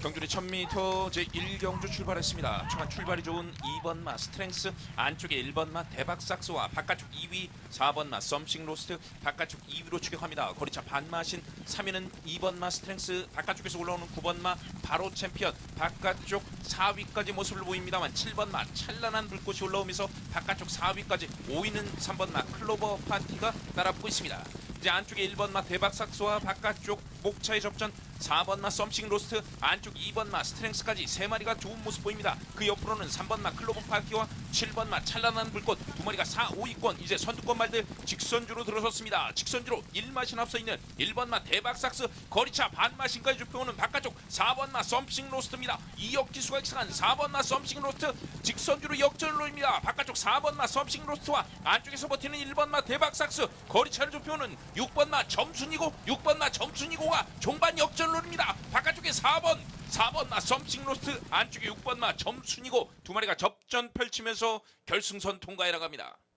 경주리 1000m 제1경주 출발했습니다. 초반 출발이 좋은 2번 마 스트렝스 안쪽에 1번 마 대박 삭스와 바깥쪽 2위 4번 마 썸씽 로스트 바깥쪽 2위로 추격합니다. 거리차 반마신 3위는 2번 마 스트렝스 바깥쪽에서 올라오는 9번 마 바로 챔피언 바깥쪽 4위까지 모습을 보입니다만 7번 마 찬란한 불꽃이 올라오면서 바깥쪽 4위까지 5위는 3번 마 클로버 파티가 따라붙고 있습니다. 이제 안쪽에 1번 마 대박 삭스와 바깥쪽 목차의 접전 4번 마 썸씽 로스트 안쪽 2번 마 스트렝스까지 세 마리가 좋은 모습 보입니다. 그 옆으로는 3번 마 클로버 파티와 7번 마 찬란한 불꽃 두 마리가 4, 5위권 이제 선두권 말들 직선주로 들어섰습니다. 직선주로 1마신 앞서 있는 1번 마 대박 삭스 거리차 반마신까지 좁혀오는 바깥쪽 4번 마 썸씽 로스트입니다. 2역 기수가 익상한 4번 마 썸씽 로스트 직선주로 역전을 노립니다. 바깥쪽 4번 마 썸씽 로스트와 안쪽에서 버티는 1번 마 대박 삭스 거리차를 좁혀오는 6번 마 점순이고 6번 마 점순이고가 종반 역전을 노립니다. 바깥쪽에 4번 4번 마 썸씽 로스트 안쪽에 6번 마 점순이고 두 마리가 접전 펼치면서 결승선 통과해 나갑니다.